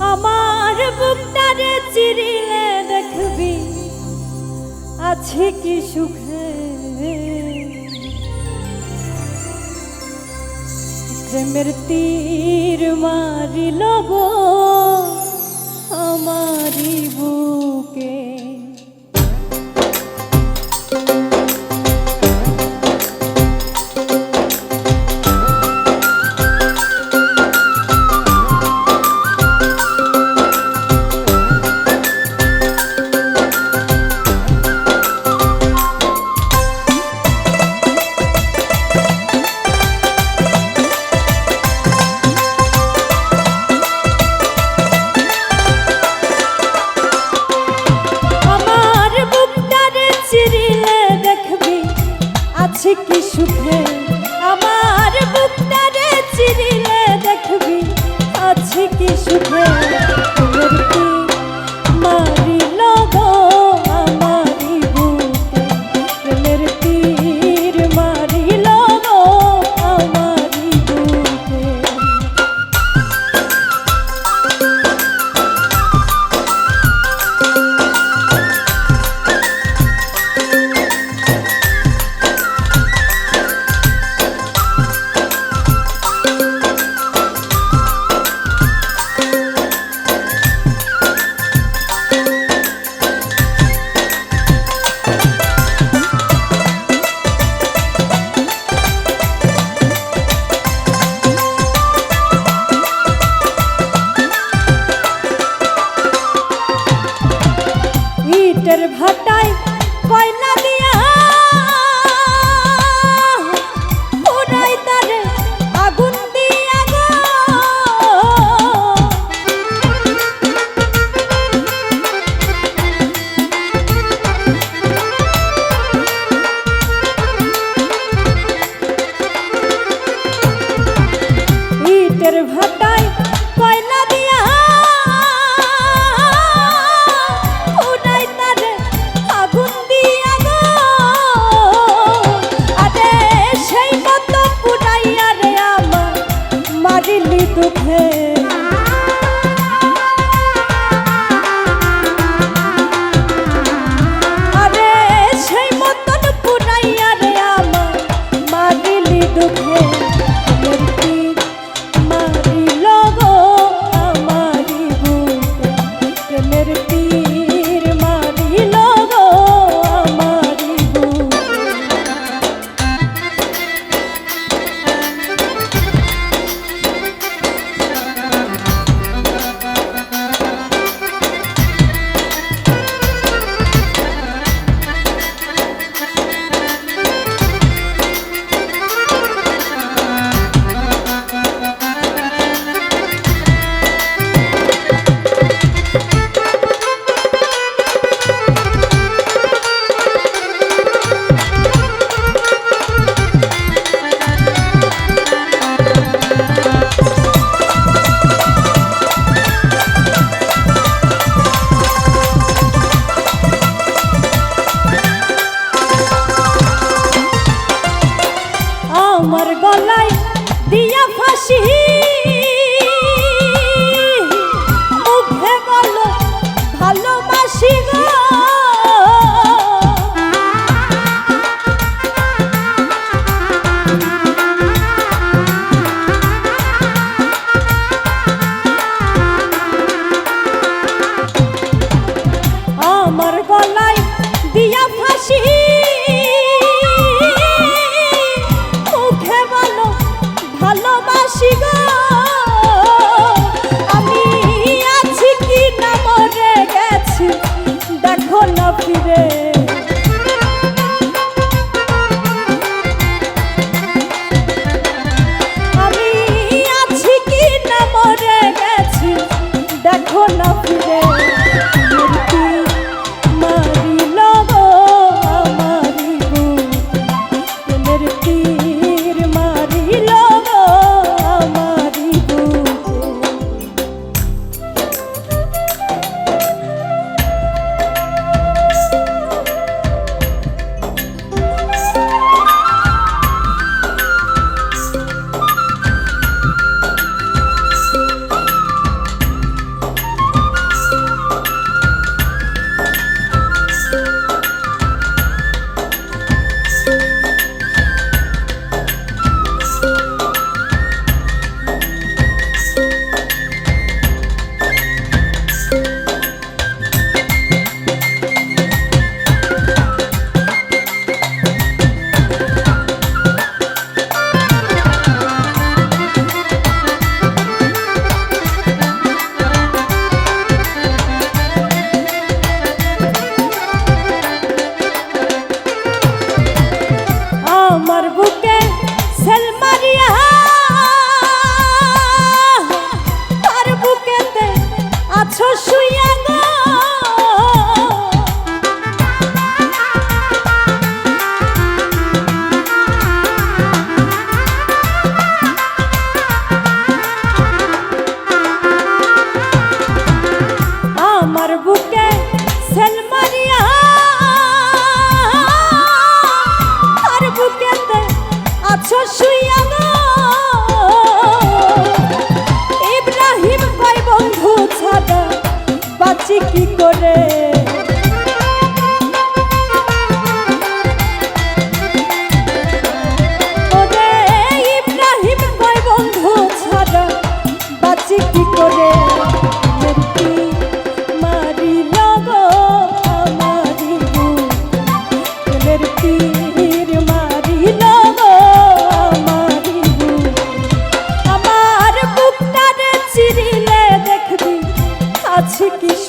আমার বুকটারে চিরিলে দেখবি আছে কি সুখে? প্রেমের তীর মারিল গো আমারি বুক। সুখে আমার বুকটারে চিরিলে দেখবি আছে কি সুখে ভালোবাসি গো।